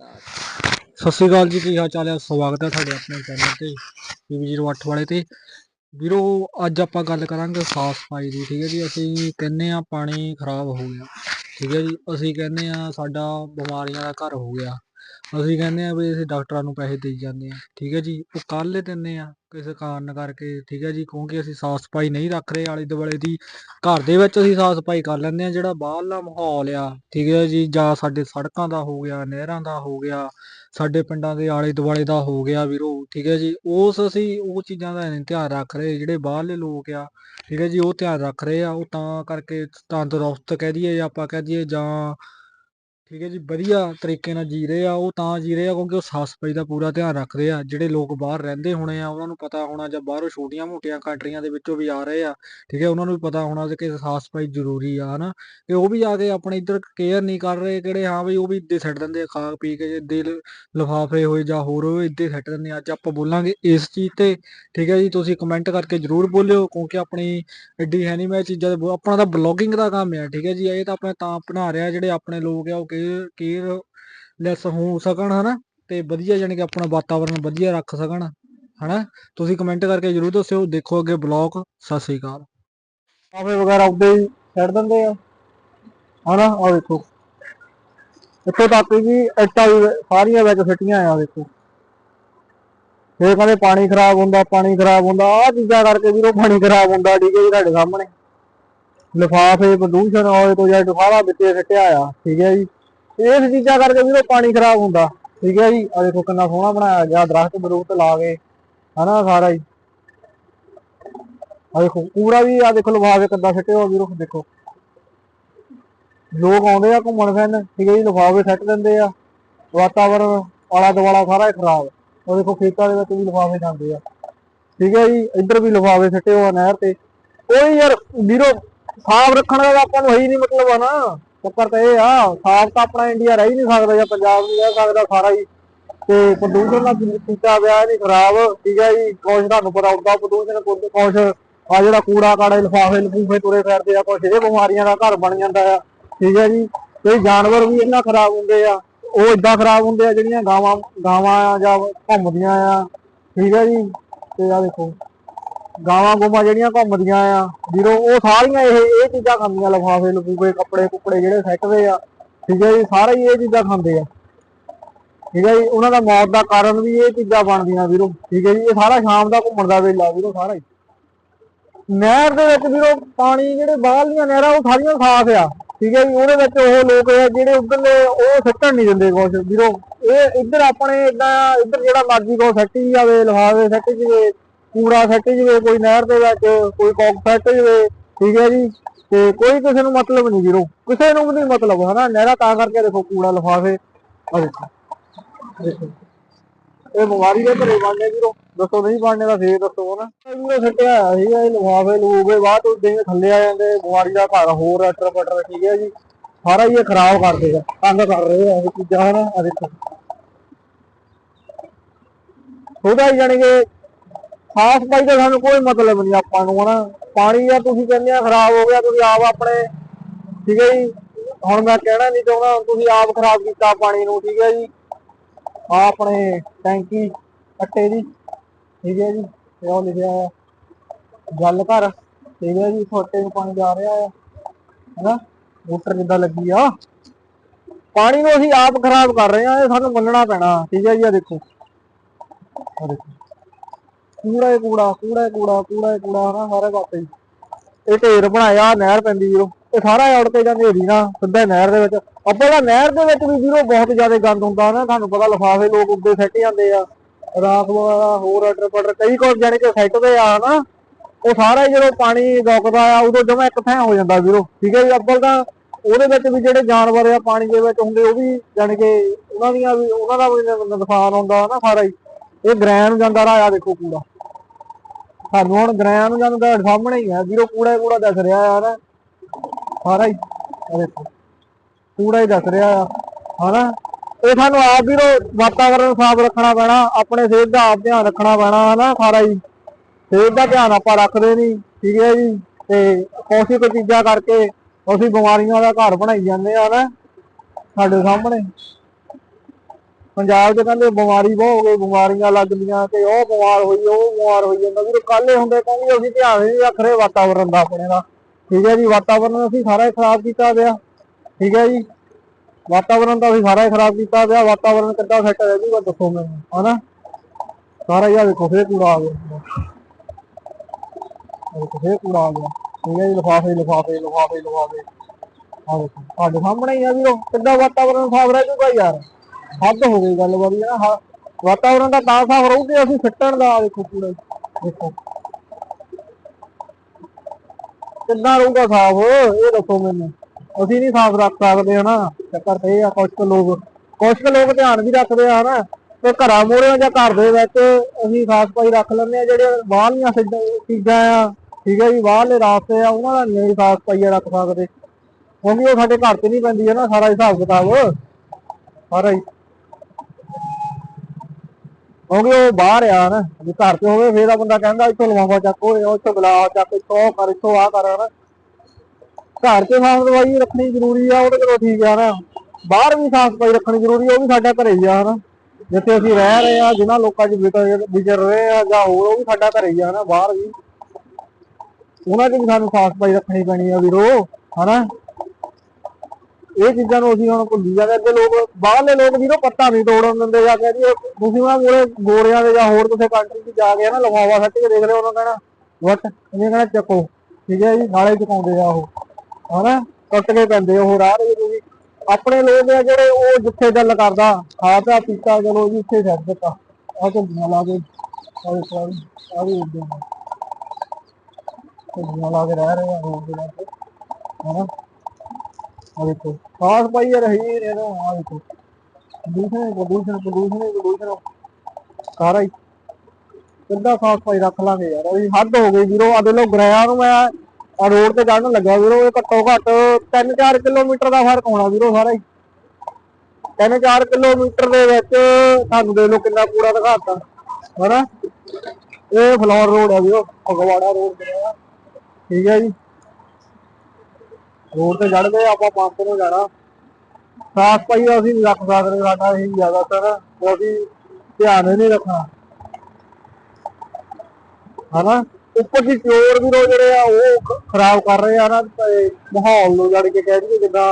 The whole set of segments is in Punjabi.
ਸਤਿ ਸ਼੍ਰੀ ਅਕਾਲ ਜੀ, ਕੀ ਹਾਲ ਚਾਲ ਹੈ? ਸਵਾਗਤ ਹੈ ਤੁਹਾਡੇ ਆਪਣੇ ਚੈਨਲ ਤੇ PB08 ਵਾਲੇ ਤੇ। ਵੀਰੋ, ਅੱਜ ਆਪਾਂ ਗੱਲ ਕਰਾਂਗੇ ਸਾਫ਼ ਸਫ਼ਾਈ ਦੀ, ਠੀਕ ਹੈ ਜੀ? ਅਸੀਂ ਕਹਿੰਨੇ ਆ ਪਾਣੀ ਖਰਾਬ ਹੋ ਗਿਆ, ਠੀਕ ਹੈ ਜੀ? ਅਸੀਂ ਕਹਿੰਨੇ ਆ ਸਾਡਾ ਬਿਮਾਰੀਆਂ ਦਾ ਘਰ ਹੋ ਗਿਆ। ਅਸੀਂ ਕਹਿੰਦੇ ਆ ਵੀ ਅਸੀਂ ਡਾਕਟਰਾਂ ਨੂੰ ਪੈਸੇ ਦੇਈ ਜਾਂਦੇ ਆ ਠੀਕ ਹੈ ਜੀ, ਉਹ ਕੱਲ੍ਹ ਦਿੰਨੇ ਆ ਕਿਸੇ ਕਾਰਨ ਕਰਕੇ। ਠੀਕ ਹੈ ਜੀ, ਕਿਉਂਕਿ ਅਸੀਂ ਸਾਫ਼ ਸਫ਼ਾਈ ਨਹੀਂ ਰੱਖ ਰਹੇ ਆਲੇ ਦੁਆਲੇ ਦੀ। ਘਰ ਦੇ ਵਿੱਚ ਅਸੀਂ ਸਾਫ਼ ਸਫ਼ਾਈ ਕਰ ਲੈਂਦੇ ਆ ਜਿਹੜਾ ਬਾਹਰਲਾ ਮਾਹੌਲ ਆ। ਠੀਕ ਹੈ ਜੀ, ਜਾਂ ਸਾਡੇ ਸੜਕਾਂ ਦਾ ਹੋ ਗਿਆ, ਨਹਿਰਾਂ ਦਾ ਹੋ ਗਿਆ, ਸਾਡੇ ਪਿੰਡਾਂ ਦੇ ਆਲੇ ਦੁਆਲੇ ਦਾ ਹੋ ਗਿਆ ਵੀਰੋ। ਠੀਕ ਹੈ ਜੀ, ਉਸ ਅਸੀਂ ਉਹ ਚੀਜ਼ਾਂ ਦਾ ਨਹੀਂ ਧਿਆਨ ਰੱਖ ਰਹੇ, ਜਿਹੜੇ ਬਾਹਰਲੇ ਲੋਕ ਆ। ਠੀਕ ਹੈ ਜੀ, ਉਹ ਧਿਆਨ ਰੱਖ ਰਹੇ ਆ। ਉਹ ਤਾਂ ਕਰਕੇ ਤੰਦਰੁਸਤ ਕਹਿ ਦਈਏ ਜਾਂ ਆਪਾਂ ਕਹਿ ਦਈਏ ਜਾਂ ਠੀਕ ਹੈ ਜੀ, ਵਧੀਆ ਤਰੀਕੇ ਨਾਲ ਜੀ ਰਹੇ ਆ, ਉਹ ਤਾਂ ਜੀ ਰਹੇ ਆ ਕਿਉਂਕਿ ਉਹ ਸਾਫ਼ ਸਫ਼ਾਈ ਦਾ ਪੂਰਾ ਧਿਆਨ ਰੱਖਦੇ ਆ, ਜਿਹੜੇ ਲੋਕ ਬਾਹਰ ਰਹਿੰਦੇ ਹੋਣੇ ਆ, ਉਹਨਾਂ ਨੂੰ ਪਤਾ ਹੋਣਾ ਜਾਂ ਬਾਹਰੋਂ ਛੋਟੀਆਂ ਮੋਟੀਆਂ ਕੰਟਰੀਆਂ ਦੇ ਵਿੱਚੋਂ ਵੀ ਆ ਰਹੇ ਆ, ਠੀਕ ਹੈ, ਉਹਨਾਂ ਨੂੰ ਵੀ ਪਤਾ ਹੋਣਾ ਕਿ ਸਾਫ਼ ਸਫ਼ਾਈ ਜ਼ਰੂਰੀ ਆ, ਹਨਾ, ਤੇ ਉਹ ਵੀ ਆ ਕੇ ਆਪਣੇ ਇੱਧਰ ਕੇਅਰ ਨਹੀਂ ਕਰ ਰਹੇ, ਕਿਹੜੇ ਹਾਂ ਬਈ ਉਹ ਵੀ ਇੱਦੇ ਸੱਟ ਦਿੰਦੇ ਆ, ਖਾ ਪੀ ਕੇ ਜੇ ਦਿਲ ਲਿਫਾਫੇ ਹੋਏ ਜਾਂ ਹੋਰ ਹੋਏ, ਇੱਦੇ ਸੱਟ ਦਿੰਦੇ ਆ, ਅੱਜ ਆਪਾਂ ਬੋਲਾਂਗੇ ਇਸ ਚੀਜ਼ ਤੇ, ਠੀਕ ਹੈ ਜੀ, ਤੁਸੀਂ ਕਮੈਂਟ ਕਰਕੇ ਜਰੂਰ ਬੋਲਿਓ, ਕਿਉਂਕਿ ਆਪਣੀ ਐਡੀ ਹੈ ਨਹੀਂ ਮੈਂ ਚੀਜ਼ਾਂ ਦੇ ਆਪਣਾ ਤਾਂ ਬਲੌਗਿੰਗ ਦਾ ਕੰਮ ਆ, ਠੀਕ ਹੈ ਜੀ, ਇਹ ਤਾਂ ਆਪਾਂ ਤਾਂ ਬਣਾ ਰਿਹਾ ਜਿਹੜੇ ਆਪਣੇ ਲੋਕ ਆ, ਉਹ ਕੇਅਰ ਕੇਅਰ ਲੈਸ ਹੋ ਸਕਣ, ਹਨਾ? ਤੇ ਵਧੀਆ ਜਾਣੀ ਕਿ ਆਪਣਾ ਵਾਤਾਵਰਨ ਵਧੀਆ ਰੱਖ ਸਕਣ, ਹਨਾ? ਤੁਸੀਂ ਕਮੈਂਟ ਕਰਕੇ ਜਰੂਰ ਦੱਸਿਓ। ਦੇਖੋ ਅੱਗੇ ਬਲੌਗ ਸਤਿ ਸ੍ਰੀ ਅਕਾਲ। ਆਵੇ ਵਗੈਰਾ ਉੱਦੇ ਹੀ ਛੱਡ ਦਿੰਦੇ ਆ। ਹਨਾ? ਆ ਦੇਖੋ। ਇੱਥੋਂ ਤੱਕ ਵੀ ਇੱਟਾਂ ਸਾਰੀਆਂ ਵਿੱਚ ਸਿੱਟੀਆਂ ਆ, ਦੇਖੋ। ਫੇਰ ਕਹਿੰਦੇ ਪਾਣੀ ਖਰਾਬ ਹੁੰਦਾ, ਪਾਣੀ ਖਰਾਬ ਹੁੰਦਾ। ਆਹ ਚੀਜ਼ਾਂ ਕਰਕੇ ਵੀਰੋ ਪਾਣੀ ਖਰਾਬ ਹੁੰਦਾ, ਠੀਕ ਹੈ ਜੀ ਤੁਹਾਡੇ ਸਾਹਮਣੇ। ਲਿਫਾਫੇ, ਪ੍ਰਦੂਸ਼ਣ ਹੋਏ ਤੋਂ ਜਾਂ ਸਾਰਾ ਵਿੱਚੇ ਸਿੱਟਿਆ ਆ, ਠੀਕ ਹੈ ਜੀ। ਇਸ ਚੀਜ਼ਾਂ ਕਰਕੇ ਵੀਰੋ ਪਾਣੀ ਖਰਾਬ ਹੁੰਦਾ। ਠੀਕ ਹੈ ਜੀ? ਆ ਦੇਖੋ ਕਿੰਨਾ ਸੋਹਣਾ ਬਣਾਇਆ ਗਿਆ, ਦਰਖਤ ਬਰੂਤ ਲਾ ਕੇ, ਹਨਾ ਸਾਰਾ ਹੀ। ਆ ਦੇਖੋ, ਪੂਰਾ ਵੀ ਆ ਦੇਖੋ ਲਿਫਾਫੇ ਕਿੱਦਾਂ ਸਿੱਟੇ ਹੋ ਵੀਰੋ, ਦੇਖੋ। ਲੋਕ ਆਉਂਦੇ ਆ ਘੁੰਮਣ ਫਿਰਨ, ਠੀਕ ਹੈ ਜੀ? ਲਿਫਾਫੇ ਸੱਟ ਦਿੰਦੇ ਆ। ਵਾਤਾਵਰਨ, ਆਲਾ ਦੁਆਲਾ ਸਾਰਾ ਖਰਾਬ। ਉਹ ਦੇਖੋ ਖੇਤਾਂ ਦੇ ਵਿੱਚ ਵੀ ਲਿਫਾਫੇ ਜਾਂਦੇ ਆ। ਠੀਕ ਹੈ ਜੀ? ਇੱਧਰ ਵੀ ਲਿਫਾਫੇ ਸਿੱਟੇ ਹੋ ਨਹਿਰ ਤੇ। ਕੋਈ ਯਾਰ, ਵੀਰੋ, ਸਾਫ਼ ਰੱਖਣ ਦਾ ਆਪਾਂ ਨੂੰ ਹੈ ਹੀ ਨਹੀਂ ਮਤਲਬ ਆ ਨਾ। ਚੱਕਰ ਤਾਂ ਇਹ ਆ ਸਾਫ਼ ਤਾਂ ਆਪਣਾ ਇੰਡੀਆ ਰਹਿ ਹੀ ਨਹੀਂ ਸਕਦਾ ਜਾਂ ਪੰਜਾਬ ਨਹੀਂ ਰਹਿ ਸਕਦਾ ਸਾਰਾ ਹੀ। ਤੇ ਪ੍ਰਦੂਸ਼ਣ ਦਾ ਕੀਤਾ ਪਿਆ ਨਹੀਂ ਖਰਾਬ, ਠੀਕ ਹੈ ਜੀ, ਕੁਛ ਤੁਹਾਨੂੰ ਪਤਾ ਹੁੰਦਾ ਪ੍ਰਦੂਸ਼ਣ ਕੁਛ ਕੁਛ ਆ ਜਿਹੜਾ ਕੂੜਾ, ਕਾੜੇ, ਲਿਫਾਫੇ, ਲਫੂਫੇ ਤੁਰੇ ਫਿਰਦੇ ਆ, ਕੁਛ ਇਹ ਬਿਮਾਰੀਆਂ ਦਾ ਘਰ ਬਣ ਜਾਂਦਾ ਆ, ਠੀਕ ਹੈ ਜੀ। ਤੇ ਜਾਨਵਰ ਵੀ ਇਹਨਾਂ ਖਰਾਬ ਹੁੰਦੇ ਆ, ਉਹ ਇਦਾਂ ਖਰਾਬ ਹੁੰਦੇ ਆ ਜਿਹੜੀਆਂ ਗਾਵਾਂ ਗਾਵਾਂ ਆ ਜਾਂ ਘੁੰਮਦੀਆਂ ਆ, ਠੀਕ ਹੈ ਜੀ। ਤੇ ਆ ਦੇਖੋ। ਗਾਵਾਂ ਗੋਮਾਂ ਜਿਹੜੀਆਂ ਘੁੰਮਦੀਆਂ ਆ, ਵੀਰੋ, ਉਹ ਸਾਰੀਆਂ ਇਹ ਇਹ ਚੀਜ਼ਾਂ ਖਾਂਦੀਆਂ ਲਿਫਾਫੇ, ਲਫੂਫੇ, ਕੱਪੜੇ ਕੁੱਪੜੇ ਜਿਹੜੇ ਸੱਟਦੇ ਆ, ਠੀਕ ਹੈ ਜੀ, ਸਾਰੇ ਹੀ ਇਹ ਚੀਜ਼ਾਂ ਖਾਂਦੇ ਆ। ਠੀਕ ਹੈ ਜੀ, ਉਹਨਾਂ ਦਾ ਮੌਤ ਦਾ ਕਾਰਨ ਵੀ ਇਹ ਚੀਜ਼ਾਂ ਬਣਦੀਆਂ ਵੀਰੋ, ਠੀਕ ਹੈ ਜੀ, ਇਹ ਸਾਰਾ ਸ਼ਾਮ ਦਾ ਘੁੰਮਣ ਦਾ ਵੇਲਾ ਵੀਰੋ ਸਾਰਾ ਹੀ। ਨਹਿਰ ਦੇ ਵਿੱਚ ਵੀਰੋ, ਪਾਣੀ ਜਿਹੜੇ ਬਾਹਰਲੀਆਂ ਨਹਿਰਾਂ, ਉਹ ਸਾਰੀਆਂ ਸਾਫ਼ ਆ, ਠੀਕ ਹੈ ਜੀ, ਉਹਦੇ ਵਿੱਚ ਉਹ ਲੋਕ ਆ ਜਿਹੜੇ ਉਧਰਲੇ, ਉਹ ਸਿੱਟਣ ਨਹੀਂ ਦਿੰਦੇ ਕੁਛ। ਵੀਰੋ, ਇਹ ਇੱਧਰ ਆਪਣੇ ਇਦਾਂ, ਇੱਧਰ ਜਿਹੜਾ ਮਰਜ਼ੀ ਕੋ ਸੱਟੀ ਜਾਵੇ ਲਿਫਾਫੇ ਸੱਟੀ ਜਾਵੇ ਕੂੜਾ ਸੱਟੀ ਜਵੇ, ਕੋਈ ਨਹਿਰ ਦੇ ਵਿੱਚ, ਕੋਈ ਕੋਕ ਸੱਟ ਜਵੇ, ਠੀਕ ਹੈ ਜੀ? ਤੇ ਕੋਈ ਕਿਸੇ ਨੂੰ ਮਤਲਬ ਨਹੀਂ ਵੀਰੋ, ਕਿਸੇ ਨੂੰ ਵੀ ਨਹੀਂ ਮਤਲਬ, ਹਨਾ? ਨਹਿਰਾ ਤਾਂ ਕਰਕੇ ਦੇਖੋ ਕੂੜਾ ਲਿਫਾਫੇ। ਆ ਦੇਖੋ। ਇਹ ਬਿਮਾਰੀ ਦੇ ਘਰੇ ਬਣਨੇ ਵੀਰੋ, ਦੱਸੋ ਨਹੀਂ ਬਣਨੇ ਦਾ ਫੇਰ ਦੱਸੋ ਨਾ ਵੀਰੋ ਸੱਟਿਆ ਹੋਇਆ ਸੀਗਾ ਇਹ ਲਿਫਾਫੇ ਲੂਫੇ ਬਾਅਦ ਤੋਂ ਜਿਵੇਂ ਥੱਲੇ ਆ ਜਾਂਦੇ, ਬਿਮਾਰੀ ਦਾ ਘਰ ਹੋਰ ਅਟਰ ਪਟਰ, ਠੀਕ ਹੈ ਜੀ? ਸਾਰਾ ਹੀ ਇਹ ਖਰਾਬ ਕਰ ਦੇਗਾ, ਤੰਗ ਕਰ ਰਹੇ ਆ ਇਹ ਚੀਜ਼ਾਂ, ਹਨਾ? ਆ ਦੇਖੋ। ਉਹਦਾ ਹੀ ਕਿ ਸਾਫ਼ ਸਫ਼ਾਈ ਦਾ ਸਾਨੂੰ ਕੋਈ ਮਤਲਬ ਨਹੀਂ ਆਪਾਂ ਨੂੰ, ਹਨਾ। ਪਾਣੀ ਆ, ਤੁਸੀਂ ਕਹਿੰਦੇ ਆ, ਖਰਾਬ ਹੋ ਗਿਆ, ਤੁਸੀਂ ਆਪ ਆਪਣੇ, ਠੀਕ ਹੈ ਜੀ। ਹੁਣ ਮੈਂ ਕਹਿਣਾ ਨਹੀਂ ਚਾਹੁੰਦਾ ਤੁਸੀਂ ਆਪ ਖਰਾਬ ਕੀਤਾ ਪਾਣੀ ਨੂੰ, ਠੀਕ ਹੈ ਜੀ। ਆ ਆਪਣੇ ਟੈਂਕੀ, ਅੱਟੇ ਦੀ, ਠੀਕ ਹੈ ਜੀ। ਤੇ ਲਿਖਿਆ ਆ ਜਲ ਘਰ ਠੀਕ ਹੈ ਜੀ ਛੋਟੇ ਨੂੰ ਪਾਣੀ ਜਾ ਰਿਹਾ ਆ, ਹੈਨਾ। ਮੋਟਰ ਜਿੱਦਾਂ ਲੱਗੀ ਆ? ਪਾਣੀ ਨੂੰ ਅਸੀਂ ਆਪ ਖਰਾਬ ਕਰ ਰਹੇ ਆ, ਇਹ ਸਾਨੂੰ ਮੰਨਣਾ ਪੈਣਾ, ਠੀਕ ਹੈ ਜੀ ਆ ਦੇਖੋ। ਆ ਦੇਖੋ। ਕੂੜਾ ਹੀ ਕੂੜਾ ਕੂੜਾ ਹੀ ਕੂੜਾ ਕੂੜਾ ਹੀ ਕੂੜਾ ਨਾ ਸਾਰੇ ਪਾਸੇ। ਇਹ ਢੇਰ ਬਣਾਇਆ ਨਹਿਰ ਪੈਂਦੀ ਵੀਰੋ। ਇਹ ਸਾਰਾ ਉੜ ਕੇ ਜਾਂਦੀ ਹੇਰੀ ਨਾ ਸਿੱਧਾ ਨਹਿਰ ਦੇ ਵਿੱਚ। ਅੱਬਲ ਤਾਂ ਨਹਿਰ ਦੇ ਵਿੱਚ ਵੀ ਵੀਰੋ ਬਹੁਤ ਜ਼ਿਆਦਾ ਗੰਦ ਹੁੰਦਾ ਨਾ, ਤੁਹਾਨੂੰ ਪਤਾ ਲਿਫਾਫੇ ਲੋਕ ਉੱਤੇ ਸੱਟ ਜਾਂਦੇ ਆ। ਰਾਖ ਵਗੈਰਾ ਹੋਰ ਅਟਰ ਪਟਰ ਕਈ ਕੁਝ ਜਾਣੀ ਕਿ ਸੱਟਦੇ ਆ ਨਾ ਉਹ ਸਾਰਾ ਹੀ ਜਦੋਂ ਪਾਣੀ ਰੁਕਦਾ ਆ, ਉਦੋਂ ਜਮਾ ਇੱਕ ਥਾਂ ਹੋ ਜਾਂਦਾ ਵੀਰੋ। ਠੀਕ ਹੈ ਜੀ, ਅੱਬਲ ਤਾਂ ਉਹਦੇ ਵਿੱਚ ਵੀ ਜਿਹੜੇ ਜਾਨਵਰ ਆ, ਪਾਣੀ ਦੇ ਵਿੱਚ ਹੁੰਦੇ, ਉਹ ਵੀ ਜਾਣੀ ਕਿ ਉਹਨਾਂ ਦੀਆਂ ਵੀ, ਉਹਨਾਂ ਦਾ ਵੀ ਨੁਕਸਾਨ ਹੁੰਦਾ ਨਾ ਸਾਰਾ ਹੀ। ਇਹ ਗ੍ਰੈਨ ਨੂੰ ਜਾਂਦਾ ਰਿਹਾ ਦੇਖੋ ਕੂੜਾ। ਸਾਨੂੰ ਹੁਣ ਗ੍ਰੈਨ ਨੂੰ ਜਾਂਦਾ ਸਾਹਮਣੇ ਹੀ ਆ। ਵੀਰੋ, ਕੂੜਾ ਹੀ ਕੂੜਾ ਦਿਖ ਰਿਹਾ ਆ ਸਾਰਾ ਹੀ ਦੇਖੋ। ਕੂੜਾ ਹੀ ਦਿਖ ਰਿਹਾ ਆ, ਹਨਾ? ਇਹ ਸਾਨੂੰ ਆਪ ਵੀਰੋ ਵਾਤਾਵਰਨ ਸਾਫ਼ ਰੱਖਣਾ ਪੈਣਾ, ਆਪਣੇ ਸਿਹਤ ਦਾ ਆਪ ਧਿਆਨ ਰੱਖਣਾ ਪੈਣਾ, ਹਨਾ? ਸਾਰਾ ਹੀ। ਸਿਹਤ ਦਾ ਧਿਆਨ ਆਪਾਂ ਰੱਖਦੇ ਨਹੀਂ, ਠੀਕ ਹੈ ਜੀ? ਤੇ ਕੋਸ਼ਿਸ਼ ਚੀਜ਼ਾਂ ਕਰਕੇ ਅਸੀਂ ਬਿਮਾਰੀਆਂ ਦਾ ਘਰ ਬਣਾਈ ਜਾਂਦੇ ਆ ਨਾ ਸਾਡੇ ਸਾਹਮਣੇ। ਪੰਜਾਬ 'ਚ ਕਹਿੰਦੇ ਬਿਮਾਰੀ ਬਹੁਤ ਹੋ ਗਈ, ਬਿਮਾਰੀਆਂ ਲੱਗਦੀਆਂ ਤੇ ਉਹ ਬਿਮਾਰ ਹੋਈ, ਉਹ ਬਿਮਾਰ ਹੋਈ ਜਾਂਦਾ। ਵੀਰ ਕੱਲ ਹੁੰਦੇ ਕਹਿੰਦੇ ਅਸੀਂ ਧਿਆਨ ਨਹੀਂ ਰੱਖ ਰਹੇ ਵਾਤਾਵਰਨ ਦਾ ਆਪਣੇ ਦਾ। ਠੀਕ ਹੈ ਜੀ, ਵਾਤਾਵਰਨ ਅਸੀਂ ਸਾਰਾ ਹੀ ਖਰਾਬ ਕੀਤਾ ਪਿਆ। ਠੀਕ ਹੈ ਜੀ, ਵਾਤਾਵਰਨ ਤਾਂ ਅਸੀਂ ਸਾਰਾ ਹੀ ਖਰਾਬ ਕੀਤਾ ਪਿਆ। ਵਾਤਾਵਰਨ ਕਿੱਦਾਂ ਫਿੱਟ ਰਹਿ ਜੂਗਾ ਦੱਸੋ ਮੈਨੂੰ, ਹਨਾ? ਸਾਰਾ ਯਾਰ ਦੇਖੋ, ਫੇਰ ਕੂੜਾ ਆ ਗਿਆ। ਦੇਖੋ, ਫੇਰ ਕੂੜਾ ਆ ਗਿਆ। ਠੀਕ ਹੈ ਜੀ, ਲਿਫਾਫੇ ਲਿਫਾਫੇ ਲਿਫਾਫੇ ਲਿਫਾਫੇ। ਆ ਦੇਖੋ ਤੁਹਾਡੇ ਸਾਹਮਣੇ ਹੀ ਆ ਵੀਰੋ ਕਿੱਦਾਂ ਵਾਤਾਵਰਨ ਸਾਫ਼ ਰਹਿ ਜੂਗਾ ਯਾਰ? ਹੱਦ ਹੋ ਗਈ ਗੱਲ ਵਾਲੀ ਨਾ ਵਾਤਾਵਰਨ ਦਾ ਤਾਂ ਸਾਫ਼ ਰਹੂ ਕਿ ਅਸੀਂ ਸਿੱਟਣ ਦਾ ਦੇਖੋ ਕੂੜਾ ਦੇਖੋ। ਕਿੱਦਾਂ ਰਹੂਗਾ ਸਾਫ਼, ਇਹ ਦੱਸੋ ਮੈਨੂੰ। ਅਸੀਂ ਨਹੀਂ ਸਾਫ਼ ਰੱਖ ਸਕਦੇ, ਹਨਾ? ਚੱਕਰ ਤੇ ਆ, ਕੁਛ ਕੁ ਲੋਕ, ਕੁਛ ਕੁ ਲੋਕ ਧਿਆਨ ਵੀ ਰੱਖਦੇ ਆ, ਹਨਾ? ਤੇ ਘਰਾਂ ਮੋੜਿਆਂ ਜਾਂ ਘਰ ਦੇ ਵਿੱਚ ਅਸੀਂ ਸਾਫ਼ ਸਫ਼ਾਈ ਰੱਖ ਲੈਂਦੇ ਆ, ਜਿਹੜੇ ਬਾਹਰਲੀਆਂ ਚੀਜ਼ਾਂ ਆ, ਠੀਕ ਹੈ ਜੀ, ਬਾਹਰਲੇ ਰਾਸਤੇ ਆ, ਉਹਨਾਂ ਦਾ ਨਹੀਂ ਸਾਫ਼ ਸਫ਼ਾਈ ਰੱਖ ਸਕਦੇ। ਕਿਉਂਕਿ ਉਹ ਸਾਡੇ ਘਰ ਤੇ ਨਹੀਂ ਪੈਂਦੀ ਹੈ ਨਾ ਸਾਰਾ ਹਿਸਾਬ ਕਿਤਾਬ ਸਾਰਾ ਹੀ ਕਿਉਂਕਿ ਉਹ ਬਾਹਰ ਆ ਨਾ, ਜੇ ਘਰ ਤੇ ਹੋਵੇ, ਫੇਰ ਆ ਬੰਦਾ ਕਹਿੰਦਾ ਇੱਥੋਂ ਲਵਾਵਾ ਚੱਕ, ਓਏ ਉੱਥੋਂ ਗਲਾਸ ਚੱਕ, ਇੱਥੋਂ ਕਰ, ਇੱਥੋਂ ਆ ਕਰ, ਹਨਾ। ਘਰ ਤੇ ਸਾਫ਼ ਸਫ਼ਾਈ ਰੱਖਣੀ ਜ਼ਰੂਰੀ ਆ, ਉਹ ਤਾਂ ਚਲੋ ਠੀਕ ਆ ਨਾ। ਬਾਹਰ ਵੀ ਸਾਫ਼ ਸਫ਼ਾਈ ਰੱਖਣੀ ਜ਼ਰੂਰੀ ਆ, ਉਹ ਵੀ ਸਾਡਾ ਘਰੇ ਹੀ ਆ, ਹਨਾ। ਜਿੱਥੇ ਅਸੀਂ ਰਹਿ ਰਹੇ ਆ, ਜਿਨ੍ਹਾਂ ਲੋਕਾਂ 'ਚ ਵਿਚਰ ਰਹੇ ਆ ਜਾਂ ਹੋਰ, ਉਹ ਵੀ ਸਾਡਾ ਘਰੇ ਹੀ ਆ ਨਾ ਬਾਹਰ ਵੀ। ਉਹਨਾਂ 'ਚ ਵੀ ਸਾਨੂੰ ਸਾਫ਼ ਸਫ਼ਾਈ ਰੱਖਣੀ ਪੈਣੀ ਆ ਵੀਰੋ, ਹਨਾ। ਇਹ ਚੀਜ਼ਾਂ ਨੂੰ ਅਸੀਂ ਹੁਣ ਭੁੱਲੀ ਜਾਂਦੇ ਅੱਗੇ ਲੋਕ, ਬਾਹਰਲੇ ਲੋਕ ਵੀਰੋ ਪੱਤਾ ਨਹੀਂ ਤੋੜਨ ਦਿੰਦੇ ਜਾਂ ਕਹਿੰਦੀ ਤੁਸੀਂ ਉਹਨਾਂ ਕੋਲੇ ਗੋਰਿਆਂ ਦੇ ਜਾਂ ਹੋਰ ਕਿਸੇ ਕੰਟਰੀ 'ਚ ਜਾ ਕੇ ਨਾ ਲਫਾਫਾ ਸੱਟ ਕੇ ਦੇਖ ਲਿਓ, ਉਹਨਾਂ ਕਹਿਣਾ, ਵਟ? ਇਹਨੇ ਕਹਿਣਾ, ਚੱਕੋ। ਠੀਕ ਹੈ ਜੀ, ਨਾਲੇ ਚੁਕਾਉਂਦੇ ਆ ਉਹ। ਹਨਾ? ਟੁੱਟ ਕੇ ਪੈਂਦੇ ਉਹ ਰਾਹ ਦੇ ਤੁਸੀਂ ਆਪਣੇ ਲੋਕ ਆ ਜਿਹੜੇ, ਉਹ ਜਿੱਥੇ ਦਿਲ ਕਰਦਾ, ਖਾ ਪਿਆ, ਪੀਤਾ, ਚਲੋ ਜੀ ਇੱਥੇ ਛੱਡ ਦਿੱਤਾ। ਆਹ ਝੁੱਗੀਆਂ ਲਾ ਕੇ ਆਹ ਦੇਖੋ ਆਹ ਵੀ ਉੱਡੇ ਨੇ ਲਾ ਕੇ ਰਹਿ ਰਹੇ ਆ ਰੋਡ ਦੇ ਉੱਤੇ ਹਨਾ? ਆਹ ਦੇਖੋ, ਖਾਸ ਪਾਈ ਯਾਰ ਹੈ ਹੀ ਨਹੀਂ ਨਾ ਆਹ ਦੇਖੋ। ਪ੍ਰਦੂਸ਼ਣ ਪ੍ਰਦੂਸ਼ਣ ਪ੍ਰਦੂਸ਼ਣ ਪ੍ਰਦੂਸ਼ਣ ਸਾਰਾ ਹੀ। ਕਿੱਦਾਂ ਸਾਫ਼ ਸਫ਼ਾਈ ਰੱਖ ਲਾਂਗੇ ਯਾਰ ਅਸੀਂ ਹੱਦ ਹੋ ਗਈ ਵੀਰੋ। ਆ ਦੇ ਲੋ ਗਰਾਇਆ ਨੂੰ ਮੈਂ ਆ ਰੋਡ ਤੇ ਚੜਨ ਲੱਗਾ ਵੀਰੋ, ਇਹ ਘੱਟੋ ਘੱਟ 3-4 ਕਿਲੋਮੀਟਰ ਦਾ ਫ਼ਰਕ ਹੋਣਾ ਵੀਰੋ ਸਾਰਾ ਹੀ। 3-4 ਕਿਲੋਮੀਟਰ ਦੇ ਵਿੱਚ ਤੁਹਾਨੂੰ ਦੇ ਲੋ ਕਿੰਨਾ ਕੂੜਾ ਦਿਖਾਤਾ। ਹਨਾ? ਇਹ ਫਲੋਰ ਰੋਡ ਆ ਵੀਰੋ, ਫਗਵਾੜਾ ਰੋਡ ਤੇ ਠੀਕ ਹੈ ਜੀ। ਰੋਡ ਤੇ ਚੜ ਗਏ, ਆਪਾਂ ਪੰਪ ਨੂੰ ਜਾਣਾ। ਸਾਫ਼ ਸਫ਼ਾਈ ਅਸੀਂ ਨਹੀਂ ਰੱਖ ਸਕਦੇ ਸਾਡਾ ਇਹ ਜ਼ਿਆਦਾਤਰ ਅਸੀਂ ਧਿਆਨ ਨਹੀਂ ਰੱਖਣਾ। ਹਨਾ? ਉੱਪਰ ਦੀ ਚੋਰ ਵੀ ਜਿਹੜੇ ਆ, ਉਹ ਖਰਾਬ ਕਰ ਰਹੇ ਆ ਨਾ ਮਾਹੌਲ ਨੂੰ ਜੜ ਕੇ ਕਹਿ ਦਈਏ ਜਿੱਦਾਂ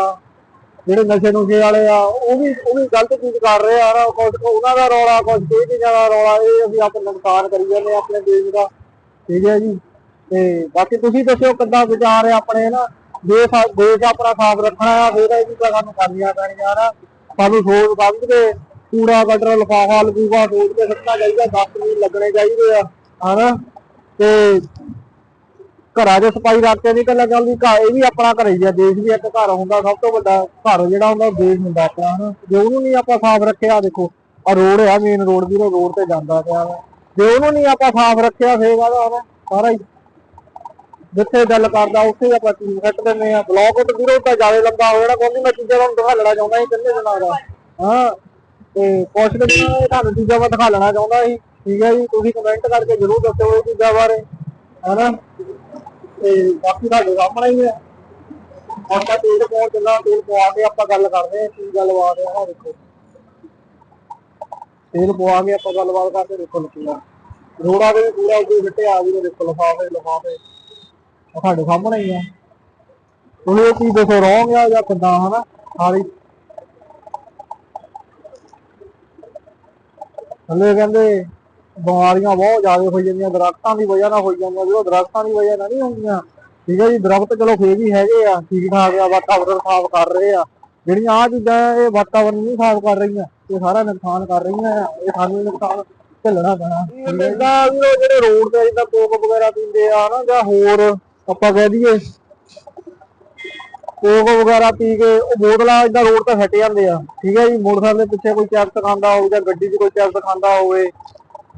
ਜਿਹੜੇ ਨਸ਼ੇ ਨੁਸ਼ੇ ਵਾਲੇ ਆ, ਉਹ ਵੀ ਉਹ ਵੀ ਗਲਤ ਚੀਜ਼ ਕਰ ਰਹੇ ਆ ਨਾ ਉਹਨਾਂ ਦਾ ਰੌਲਾ ਕੁਝ ਕੋਈ ਚੀਜ਼ਾਂ ਦਾ ਰੌਲਾ, ਇਹ ਅਸੀਂ ਆਪਣੇ ਨੁਕਸਾਨ ਕਰੀ ਜਾਂਦੇ ਆ ਆਪਣੇ ਦੇਸ਼ ਦਾ। ਠੀਕ ਹੈ ਜੀ। ਤੇ ਬਾਕੀ ਤੁਸੀਂ ਦੱਸਿਓ ਕਿੱਦਾਂ ਵਿਚਾਰ ਆ ਆਪਣੇ ਨਾ? ਦੇਸ਼ ਦੇਸ਼ ਆਪਣਾ ਸਾਫ਼ ਰੱਖਣਾ ਆ ਫਿਰ ਇਹ ਚੀਜ਼ਾਂ ਸਾਨੂੰ ਕਰਨੀਆਂ ਪੈਣੀਆਂ ਨਾ। ਸਾਨੂੰ ਸੋਚ ਸਮਝ ਕੇ ਕੂੜਾ ਕਟਰ, ਲਿਫਾਫਾ, ਲਫੂਫਾ ਸੋਚ ਕੇ ਸੱਟਣਾ ਚਾਹੀਦਾ 10 ਲੱਗਣੇ ਚਾਹੀਦੇ ਆ, ਹਨਾ? ਤੇ ਘਰਾਂ 'ਚ ਸਫ਼ਾਈ ਰੱਖ ਕੇ ਨਹੀਂ ਕੱਲਾ ਗੱਲ ਵੀ ਘਰ ਇਹ ਵੀ ਆਪਣਾ ਘਰ ਹੀ ਆ, ਦੇਸ਼ ਵੀ ਇੱਕ ਘਰ ਹੁੰਦਾ, ਸਭ ਤੋਂ ਵੱਡਾ ਘਰ ਜਿਹੜਾ ਹੁੰਦਾ ਦੇਸ਼ ਹੁੰਦਾ ਆਪਣਾ, ਹਨਾ? ਜੇ ਉਹਨੂੰ ਨਹੀਂ ਆਪਾਂ ਸਾਫ਼ ਰੱਖਿਆ ਦੇਖੋ ਆ ਰੋਡ ਆ ਮੇਨ ਰੋਡ ਵੀ ਰੋਡ ਤੇ ਜਾਂਦਾ ਪਿਆ ਵਾ। ਜੇ ਉਹਨੂੰ ਨਹੀਂ ਆਪਾਂ ਸਾਫ਼ ਰੱਖਿਆ, ਫੇਰ ਕਾਹਦਾ ਸਾਰਾ ਹੀ ਜਿੱਥੇ ਗੱਲ ਕਰਦਾ ਉੱਥੇ ਹੀ ਆਪਾਂ ਚੀਜ਼ ਸੱਟ ਦਿੰਦੇ ਆ ਬਲੌਕ ਤੇ ਵੀਰੋ ਤਾਂ ਜ਼ਿਆਦਾ ਲੰਬਾ ਹੋ ਜਾਣਾ ਕਿਉਂਕਿ ਮੈਂ ਚੀਜ਼ਾਂ ਤੁਹਾਨੂੰ ਦਿਖਾਉਣਾ ਚਾਹੁੰਦਾ ਸੀ ਕਿੰਨੇ ਦਿਨਾਂ ਦਾ। ਹਾਂ, ਤੇ ਕੁਛ ਕੁ ਤੁਹਾਨੂੰ ਚੀਜ਼ਾਂ ਮੈਂ ਦਿਖਾਉਣਾ ਚਾਹੁੰਦਾ ਸੀ। ਠੀਕ ਹੈ ਜੀ, ਤੁਸੀਂ ਕਮੈਂਟ ਕਰਕੇ ਜ਼ਰੂਰ ਦੱਸਿਓ ਇਹ ਚੀਜ਼ਾਂ ਬਾਰੇ। ਹਨਾ? ਤੇ ਬਾਕੀ ਤੁਹਾਡੇ ਸਾਹਮਣੇ ਹੀ ਹੈ। ਹੁਣ ਤੇਲ ਪਾਉਣ ਚੱਲਾਂ, ਤੇਲ ਪਵਾ ਕੇ ਆਪਾਂ ਗੱਲ ਕਰਦੇ ਹਾਂ, ਕੀ ਗੱਲਬਾਤ ਹੈ, ਆਹ ਦੇਖੋ। ਤੇਲ ਪਵਾ ਕੇ ਆਪਾਂ ਗੱਲਬਾਤ ਕਰਦੇ ਦੇਖੋ ਲੱਗੂਗਾ ਰੋੜਾ ਦੇ ਵੀ ਪੂਰਾ ਉੱਤੇ ਫਿੱਟੇ ਆ ਵੀ ਦੇਖੋ ਲਫਾਫੇ ਲਫਾਫੇ। ਸਾਡੇ ਸਾਹਮਣੇ ਹੀ ਆ। ਤੁਸੀਂ ਇਹ ਚੀਜ਼ ਦੱਸੋ ਰੋਂਗ ਆ ਜਾਂ ਕਿੱਦਾਂ, ਹਨਾ? ਸਾਰੀ। ਹਲੇ ਕਹਿੰਦੇ, ਬਿਮਾਰੀਆਂ ਬਹੁਤ ਜ਼ਿਆਦਾ ਹੋਈ ਜਾਂਦੀਆਂ, ਦਰਖਤਾਂ ਦੀ ਵਜ੍ਹਾ ਨਾਲ ਹੋਈ ਜਾਂਦੀਆਂ ਵੀਰੋ ਦਰਖਤਾਂ ਦੀ ਵਜ੍ਹਾ ਨਾਲ ਨਹੀਂ ਹੁੰਦੀਆਂ ਠੀਕ ਹੈ ਜੀ? ਦਰਖਤ ਚਲੋ ਫੇਰ ਵੀ ਹੈਗੇ ਆ ਠੀਕ ਠਾਕ ਆ, ਵਾਤਾਵਰਨ ਸਾਫ਼ ਕਰ ਰਹੇ ਆ। ਜਿਹੜੀਆਂ ਆ ਚੀਜ਼ਾਂ ਇਹ ਵਾਤਾਵਰਨ ਨਹੀਂ ਸਾਫ਼ ਕਰ ਰਹੀਆਂ, ਇਹ ਸਾਰਾ ਨੁਕਸਾਨ ਕਰ ਰਹੀਆਂ ਆ, ਇਹ ਸਾਨੂੰ ਨੁਕਸਾਨ ਝੱਲਣਾ ਪੈਣਾ। ਜਿੱਦਾਂ ਵੀ ਜਿਹੜੇ ਰੋਡ ਤੇ ਜਿੱਦਾਂ ਕੋਕ ਵਗੈਰਾ ਪੀਂਦੇ ਆ ਨਾ ਜਾਂ ਹੋਰ ਆਪਾਂ ਕਹਿ ਦਈਏ, ਕੋਕ ਵਗੈਰਾ ਪੀ ਕੇ ਉਹ ਬੋਤਲਾਂ ਇਦਾਂ ਰੋਡ ਤੇ ਸੱਟ ਜਾਂਦੇ ਆ। ਠੀਕ ਹੈ ਜੀ, ਮੋਟਰਸਾਈਕਲ ਦੇ ਪਿੱਛੇ ਕੋਈ ਚੈਪਸ ਖਾਂਦਾ ਹੋਵੇ ਜਾਂ ਗੱਡੀ 'ਚ ਕੋਈ ਚੈਪਸ ਖਾਂਦਾ ਹੋਵੇ,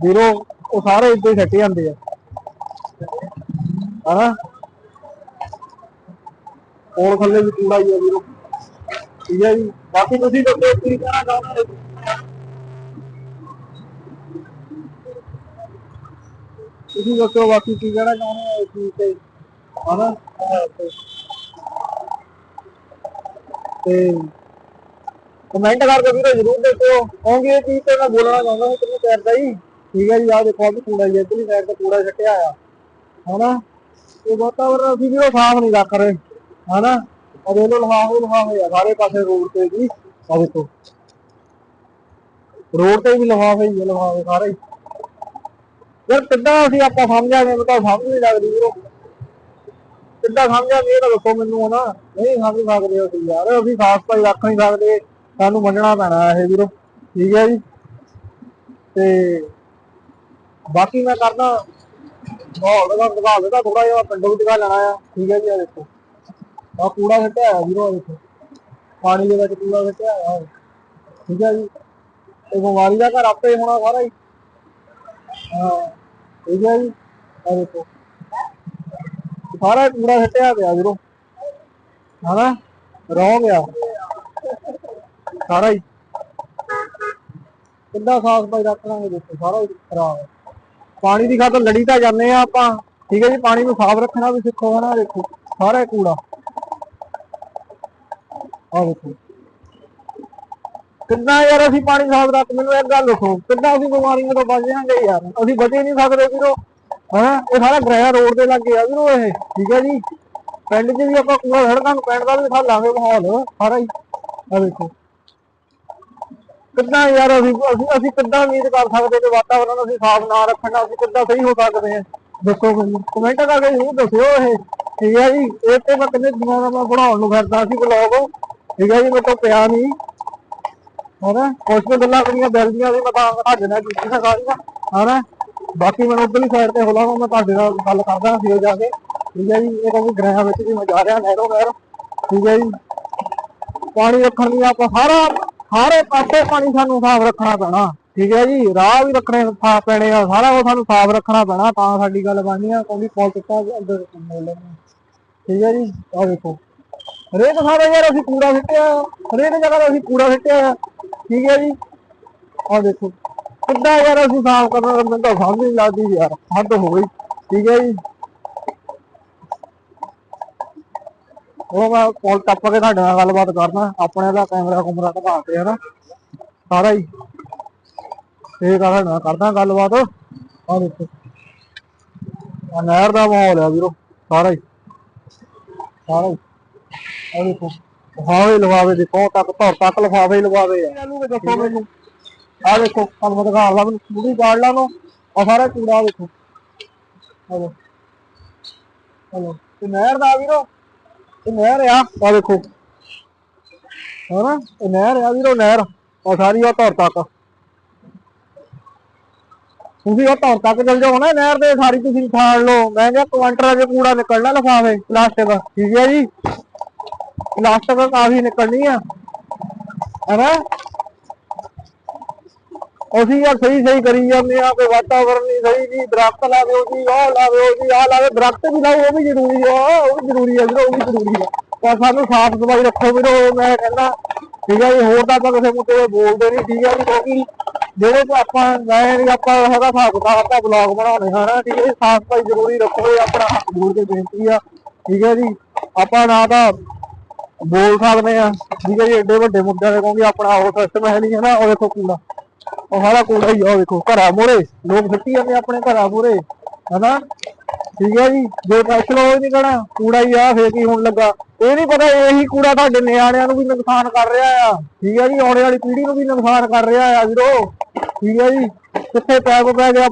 ਵੀਰੋ, ਉਹ ਸਾਰੇ ਇੱਦਾਂ ਹੀ ਸੱਟ ਜਾਂਦੇ ਆ। ਹਨਾ? ਕੋਲ ਥੱਲੇ ਵੀ ਕੂੜਾ ਹੀ ਆ ਵੀਰੋ। ਠੀਕ ਹੈ ਜੀ, ਬਾਕੀ ਤੁਸੀਂ ਦੱਸੋ ਕੀ ਕਹਿਣਾ ਚਾਹੁੰਦੇ ਹੋ? ਤੁਸੀਂ ਦੱਸੋ ਬਾਕੀ ਕੀ ਕਹਿਣਾ ਚਾਹੁੰਦੇ ਹੋ ਇਸ ਚੀਜ਼ ਤੇ? ਹਨਾ ਆਹ ਤੇ ਤੇ ਕਮੈਂਟ ਕਰਕੇ ਵੀਰੋ ਜ਼ਰੂਰ ਦੱਸਿਓ ਕਿਉਂਕਿ ਇਹ ਚੀਜ਼ ਤੇ ਮੈਂ ਬੋਲਣਾ ਚਾਹੁੰਦਾ ਹਾਂ ਕਿੰਨੇ ਪੈਰ ਦਾ ਹੀ ਠੀਕ ਹੈ ਜੀ ਆਹ ਦੇਖੋ ਆਹ ਕੂੜਾ ਜੀ ਇੱਧਰਲੀ ਸਾਈਡ ਤੇ ਕੂੜਾ ਛੱਟਿਆ ਆ ਹਨਾ ਇਹ ਵਾਤਾਵਰਨ ਅਸੀਂ ਵੀਰੋ ਸਾਫ਼ ਨਹੀਂ ਰੱਖ ਰਹੇ ਹਨਾ ਆ ਦੇਖ ਲਓ ਲਫਾਫੇ ਲਫਾਫੇ ਆ ਸਾਰੇ ਪਾਸੇ ਰੋਡ ਤੇ ਜੀ ਆ ਦੇਖੋ ਰੋਡ ਤੇ ਵੀ ਲਫਾਫੇ ਹੀ ਆ ਲਫਾਫੇ ਸਾਰੇ ਹੀ। ਯਾਰ ਕਿੱਦਾਂ ਅਸੀਂ ਆਪਾਂ ਸਮਝਾਂਗੇ ਮੈਨੂੰ ਤਾਂ ਸਮਝ ਨਹੀਂ ਇਹ ਤਾਂ ਦੱਸੋ ਮੈਨੂੰ ਹਨਾ। ਨਹੀਂ ਸਮਝ ਸਕਦੇ ਅਸੀਂ ਯਾਰ, ਅਸੀਂ ਸਾਫ਼ ਸਫ਼ਾਈ ਰੱਖ ਨਹੀਂ ਸਕਦੇ। ਸਾਨੂੰ ਮੰਨਣਾ ਪੈਣਾ ਇਹ ਵੀਰੋ। ਠੀਕ ਹੈ ਜੀ। ਤੇ ਬਾਕੀ ਮੈਂ ਕਰਦਾ ਮਾਹੌਲ ਦਾ ਦਿਖਾ ਦੇਦਾ ਥੋੜਾ ਜਿਹਾ ਪਿੰਡੋਂ ਵੀ ਦਿਖਾ ਲੈਣਾ ਆ। ਠੀਕ ਹੈ ਜੀ, ਆ ਦੇਖੋ। ਆ ਕੂੜਾ ਸਿੱਟਿਆ ਆ ਵੀਰੋ ਦੇਖੋ। ਪਾਣੀ ਦੇ ਵਿੱਚ ਕੂੜਾ ਸਿੱਟਿਆ ਆ ਠੀਕ ਹੈ ਜੀ। ਤੇ ਬਿਮਾਰੀ ਦਾ ਘਰ ਆਪੇ ਹੋਣਾ ਸਾਰਾ ਹੀ। ਹਾਂ। ਠੀਕ ਹੈ ਜੀ, ਆ ਦੇਖੋ। ਸਾਰਾ ਕੂੜਾ ਸਿੱਟਿਆ ਪਿਆ ਵੀਰੋ। ਹਨਾ? ਰੋ ਗਿਆ ਸਾਰਾ ਹੀ। ਕਿੱਦਾਂ ਸਾਫ਼ ਸਫ਼ਾਈ ਰੱਖਾਂਗੇ ਦੇਖੋ, ਸਾਰਾ ਹੀ ਖਰਾਬ ਹੈ ਪਾਣੀ ਦੀ ਖਾਤਰ ਲੜੀ ਤਾਂ ਜਾਂਦੇ ਆ ਆਪਾਂ। ਠੀਕ ਹੈ ਜੀ, ਪਾਣੀ ਨੂੰ ਸਾਫ਼ ਰੱਖਣਾ ਵੀ ਸਿੱਖੋ ਹਨਾ, ਦੇਖੋ, ਸਾਰਾ ਕੂੜਾ। ਆ ਦੇਖੋ। ਕਿੱਦਾਂ ਯਾਰ ਅਸੀਂ ਪਾਣੀ ਸਾਫ਼ ਰੱਖ, ਮੈਨੂੰ ਇੱਕ ਗੱਲ ਦੱਸੋ ਕਿੱਦਾਂ ਅਸੀਂ ਬਿਮਾਰੀਆਂ ਤੋਂ ਬਚ ਜਾਾਂਗੇ ਯਾਰ। ਅਸੀਂ ਬਚੇ ਨਹੀਂ ਸਕਦੇ ਵੀਰੋ। ਹਾਂ, ਇਹ ਸਾਰਾ ਗ੍ਰਹਿ ਰੋਡ ਦੇ ਲੱਗੇ ਆ ਵੀਰੋ ਇਹ, ਠੀਕ ਹੈ ਜੀ। ਪਿੰਡ 'ਚ ਵੀ ਆਪਾਂ ਕੂੜਾ ਸੜਕਾਂ ਨੂੰ ਪਿੰਡ ਦਾ ਵੀ ਦਿਖਾ ਲਾਂਗੇ ਮਾਹੌਲ, ਸਾਰਾ ਹੀ। ਆ ਦੇਖੋ। ਕਿੱਦਾਂ ਯਾਰ ਅਸੀਂ ਅਸੀਂ ਅਸੀਂ ਕਿੱਦਾਂ ਉਮੀਦ ਕਰ ਸਕਦੇ ਕਿ ਵਾਤਾਵਰਨ ਅਸੀਂ ਸਾਫ਼ ਨਾ ਰੱਖਣਾ ਅਸੀਂ ਕਿੱਦਾਂ ਸਹੀ ਹੋ ਸਕਦੇ ਹਾਂ? ਦੱਸੋ ਮੈਨੂੰ ਕਮੈਂਟ ਕਰਕੇ ਜ਼ਰੂਰ ਦੱਸਿਓ ਇਹ। ਠੀਕ ਹੈ ਜੀ, ਇਹ ਤੇ ਮੈਂ ਕਿੰਨੇ ਦਿਨਾਂ ਦਾ ਮੈਂ ਬਣਾਉਣ ਨੂੰ ਫਿਰਦਾ ਸੀ ਬਲੌਗ ਠੀਕ ਹੈ ਜੀ, ਮੇਰੇ ਤੋਂ ਪਿਆ ਨਹੀਂ। ਹਨਾ? ਕੁਛ ਕੁ ਗੱਲਾਂ ਮੇਰੀਆਂ ਦਿਲ ਦੀਆਂ ਸੀ ਮੈਂ ਤਾਂ ਤੁਹਾਡੇ ਨਾਲ ਕੀਤੀਆਂ ਸਾਰੀਆਂ। ਹਨਾ? ਬਾਕੀ ਮੈਨੂੰ ਉਧਰਲੀ ਸਾਈਡ ਤੇ ਹੋਲਾ ਮੈਂ ਤੁਹਾਡੇ ਨਾਲ ਗੱਲ ਕਰਦਾ ਫਿਰ ਜਾ ਕੇ। ਠੀਕ ਹੈ ਜੀ, ਇਹ ਤਾਂ ਗ੍ਰਹਿਾਂ ਵਿੱਚ ਵੀ ਮੈਂ ਜਾ ਰਿਹਾ ਨਹਿਰੋ ਨਹਿਰ। ਠੀਕ ਹੈ ਜੀ। ਪਾਣੀ ਰੱਖਣ ਲਈ ਆਪਾਂ ਸਾਰਾ, ਸਾਰੇ ਪਾਸੇ ਪਾਣੀ ਸਾਨੂੰ ਸਾਫ਼ ਰੱਖਣਾ ਪੈਣਾ। ਠੀਕ ਹੈ ਜੀ, ਰਾਹ ਵੀ ਰੱਖਣੇ ਸਾਫ਼ ਪੈਣੇ ਆ, ਸਾਰਾ ਉਹ ਸਾਨੂੰ ਸਾਫ਼ ਰੱਖਣਾ ਪੈਣਾ, ਤਾਂ ਸਾਡੀ ਗੱਲ ਬਣਨੀ ਆ, ਕਿਉਂਕਿ ਪੋਲਿਟਿਕਾ ਅੰਦਰ ਬੋਲਣੇ ਠੀਕ ਹੈ ਜੀ, ਆਹ ਵੇਖੋ ਹਰੇਕ ਸਾਰੇ ਯਾਰ ਅਸੀਂ ਕੂੜਾ ਸਿੱਟਿਆ, ਹਰੇਕ ਜਗ੍ਹਾ ਤੇ ਅਸੀਂ ਕੂੜਾ ਸਿੱਟਿਆ ਠੀਕ ਹੈ ਜੀ, ਆਹ ਦੇਖੋ। ਕਿੱਦਾਂ ਯਾਰ ਅਸੀਂ ਸਾਫ਼ ਕਰਨਾ, ਮੈਨੂੰ ਤਾਂ ਸਮਝ ਨਹੀਂ ਲੱਗਦੀ ਯਾਰ। ਹੱਦ ਹੋ ਗਈ। ਠੀਕ ਹੈ ਜੀ। ਉਹ ਮੈਂ ਕੋਲ ਟੱਪ ਕੇ ਤੁਹਾਡੇ ਨਾਲ ਗੱਲਬਾਤ ਕਰਦਾ। ਆਪਣੇ ਦਾ ਕੈਮਰਾ ਕੁਮਰਾ ਦਿਖਾ ਕੇ ਹਨਾ। ਸਾਰਾ ਹੀ। ਇਹ ਤੁਹਾਡੇ ਨਾਲ ਕਰਦਾ ਗੱਲਬਾਤ। ਆ ਦੇਖੋ। ਆ ਨਹਿਰ ਦਾ ਮਾਹੌਲ ਆ ਵੀਰੋ। ਸਾਰਾ ਹੀ। ਸਾਰਾ ਹੀ। ਆ ਦੇਖੋ। ਲਵਾਵੇ ਦੇਖੋ। ਤੱਕ ਧਰ ਤੱਕ ਲਫਾਵੇ ਲਵਾਵੇ ਆ। ਇਹਨੂੰ ਦੱਸੋ ਮੈਨੂੰ। ਆ ਦੇਖੋ, ਤੁਹਾਨੂੰ ਮੈਂ ਦਿਖਾ ਲਾ ਮੈਨੂੰ ਪੂਰੀ ਗਾੜ ਲਾ ਨੂੰ ਆ ਸਾਰਾ ਕੂੜਾ ਦੇਖੋ। ਹਲੋ ਹਲੋ ਤੇ ਨਹਿਰ ਦਾ ਵੀਰੋ, ਇਹ ਨਹਿਰ ਆ ਆ ਦੇਖੋ। ਹਨਾ, ਇਹ ਨਹਿਰ ਆ ਵੀਰੋ, ਨਹਿਰ। ਆ ਸਾਰੀ ਆ ਧਰ ਤੱਕ। ਤੁਸੀਂ ਉਹ ਧਰ ਤੱਕ ਚਲ ਜਾਓ ਨਾ ਨਹਿਰ ਦੇ, ਸਾਰੀ ਤੁਸੀਂ ਛਾੜ ਲਓ। ਮੈਂ ਕਿਹਾ ਕੁਆਂਟਰ ਅਜੇ ਕੂੜਾ ਨਿਕਲਣਾ ਲਫਾਵੇ ਪਲਾਸਟਿਕ ਠੀਕ ਹੈ ਜੀ? ਪਲਾਸਟਿਕ ਕਾਫੀ ਨਿਕਲਣੀ ਆ। ਹਨਾ? ਅਸੀਂ ਯਾਰ ਸਹੀ ਸਹੀ ਕਰੀ ਜਾਂਦੇ ਆ, ਕੋਈ ਵਾਤਾਵਰਨ ਨਹੀਂ ਸਹੀ ਜੀ, ਦਰਖਤ ਲਾਵੇ ਜੀ ਆਹ ਲਾਵੇ ਜੀ ਆਹ ਲਾਵੇ, ਦਰਖਤ ਵੀ ਲਾਓ, ਉਹ ਵੀ ਜ਼ਰੂਰੀ ਆ ਉਹ ਵੀ ਜ਼ਰੂਰੀ ਆ ਵੀਰੋ ਉਹ ਵੀ ਜ਼ਰੂਰੀ ਆ। ਪਰ ਸਾਨੂੰ ਸਾਫ਼ ਸਫ਼ਾਈ ਰੱਖੋ ਵੀਰੋ ਮੈਂ ਕਹਿੰਦਾ, ਠੀਕ ਹੈ ਜੀ, ਹੋਰ ਤਾਂ ਆਪਾਂ ਕਿਸੇ ਮੁੱਦੇ ਤੇ ਬੋਲਦੇ ਨਹੀਂ, ਠੀਕ ਹੈ ਜੀ, ਕਿਉਂਕਿ ਜਿਹੜੇ ਕਿ ਆਪਾਂ ਮੈਂ ਨਹੀਂ, ਆਪਾਂ ਹੈਗਾ ਹਿਸਾਬ ਕਿਤਾਬ ਆਪਾਂ ਬਲੌਗ ਬਣਾਉਣੇ ਹਨਾ ਠੀਕ ਹੈ ਜੀ, ਸਾਫ਼ ਸਫ਼ਾਈ ਜ਼ਰੂਰੀ ਰੱਖੋ, ਇਹ ਆਪਣਾ ਹੱਥ ਜੋੜ ਕੇ ਬੇਨਤੀ ਆ, ਠੀਕ ਹੈ ਜੀ। ਆਪਾਂ ਨਾ ਤਾਂ ਬੋਲ ਸਕਦੇ ਆ, ਠੀਕ ਹੈ ਜੀ ਏਡੇ ਵੱਡੇ ਮੁੱਦਿਆਂ ਦੇ ਕਿਉਂਕਿ ਆਪਣਾ ਉਹ ਸਿਸਟਮ ਹੈ ਨਹੀਂ ਹਨਾ ਉਹ ਦੇਖੋ ਕੂੜਾ ਉਹ ਸਾਰਾ ਕੂੜਾ ਹੀ ਆ ਉਹ ਘਰਾਂ ਮੂਹਰੇ। ਲੋਕ ਸਿੱਟੀ ਜਾਂਦੇ ਆਪਣੇ ਘਰਾਂ ਮੂਹਰੇ, ਹਨਾ? ਠੀਕ ਹੈ ਜੀ? ਜੇ ਫੈਸ਼ਨ ਉਹ ਨਹੀਂ ਕਹਣਾ, ਕੂੜਾ ਹੀ ਆ, ਫੇਰ ਕੀ ਹੋਣ ਲੱਗਾ? ਇਹ ਨਹੀਂ ਪਤਾ, ਇਹੀ ਕੂੜਾ ਤੁਹਾਡੇ ਨਿਆਣਿਆਂ ਨੂੰ ਵੀ ਨੁਕਸਾਨ ਕਰ ਰਿਹਾ ਆ। ਠੀਕ ਹੈ ਜੀ? ਆਉਣ ਵਾਲੀ ਪੀੜ੍ਹੀ ਨੂੰ ਵੀ ਨੁਕਸਾਨ ਕਰ ਰਿਹਾ ਆ, ਵੀਰੋ। ਠੀਕ ਹੈ ਜੀ? ਕਿੱਥੇ ਪੈਪ ਪੈ ਗਿਆ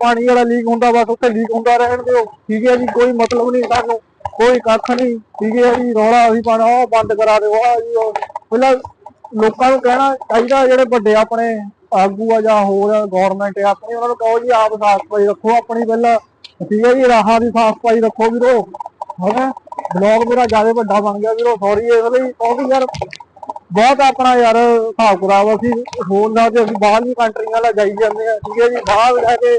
ਪਾਣੀ ਵਾਲਾ ਲੀਕ ਹੁੰਦਾ, ਬਸ ਉੱਥੇ ਲੀਕ ਹੁੰਦਾ ਰਹਿਣ ਦਿਓ। ਠੀਕ ਹੈ ਜੀ? ਕੋਈ ਮਤਲਬ ਨਹੀਂ ਸਾਨੂੰ, ਕੋਈ ਕੱਖ ਨਹੀਂ ਠੀਕ ਹੈ ਜੀ? ਰੌਲਾ ਅਸੀਂ ਪਾਣਾ ਬੰਦ ਕਰਾ ਦਿਓ। ਆ ਜੀ ਪਹਿਲਾਂ ਲੋਕਾਂ ਨੂੰ ਕਹਿਣਾ ਚਾਹੀਦਾ ਜਿਹੜੇ ਵੱਡੇ ਆਪਣੇ ਆਗੂ ਆ ਜਾਂ ਹੋਰ ਗਵਰਨਮੈਂਟ ਆ, ਆਪਣੀ ਉਹਨਾਂ ਨੂੰ ਕਹੋ ਜੀ ਆਪ ਸਾਫ਼ ਸਫ਼ਾਈ ਰੱਖੋ, ਆਪਣੀ ਪਹਿਲਾਂ ਠੀਕ ਹੈ ਜੀ, ਰਾਹਾਂ ਦੀ ਸਾਫ਼ ਸਫ਼ਾਈ ਰੱਖੋ ਵੀਰੋ ਹਨਾ ਬਲੌਗ ਮੇਰਾ ਜ਼ਿਆਦਾ ਵੱਡਾ ਬਣ ਗਿਆ ਵੀਰੋ ਸੌਰੀ ਇਸ ਲਈ, ਕਿਉਂਕਿ ਯਾਰ ਬਹੁਤ ਆਪਣਾ ਯਾਰ ਹਿਸਾਬ ਕਿਤਾਬ ਅਸੀਂ, ਹੋਰ ਦਾ ਤੇ ਅਸੀਂ ਬਾਹਰਲੀ ਕੰਟਰੀਆਂ ਨਾਲ ਜਾਈ ਜਾਂਦੇ ਆ ਠੀਕ ਹੈ ਜੀ, ਬਾਹਰ ਜਾ ਕੇ